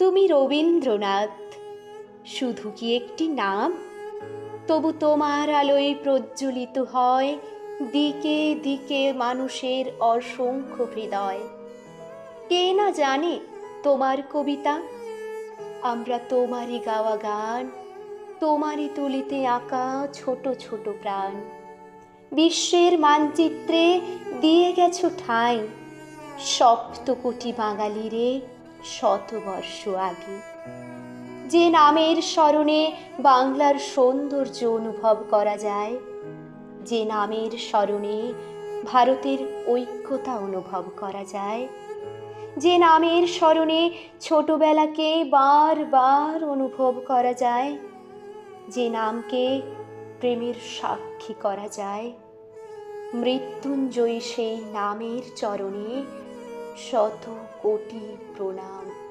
তুমি রবীন্দ্রনাথ, শুধু কি একটি নাম? তবু তোমার আলোয় প্রজ্বলিত হয় দিকে দিকে মানুষের অসংখ্য হৃদয়। কে না জানে তোমার কবিতা? আমরা তোমারই গাওয়া গান, তোমারই তুলিতে আঁকা ছোট ছোট প্রাণ। বিশ্বের মানচিত্রে দিয়ে গেছো ঠাঁই, সপ্তকোটি বাঙালিরে শতবর্ষ আগে। যে নামের স্মরণে বাংলার সৌন্দর্য অনুভব করা যায়, যে নামের স্মরণে ভারতের ঐক্যতা অনুভব করা যায়, যে নামের স্মরণে ছোটবেলাকে বারবার অনুভব করা যায়, যে নামকে প্রেমের সাক্ষী করা যায়। মৃত্যুঞ্জয়ী সেই নামের চরণে শত কোটি প্রণাম।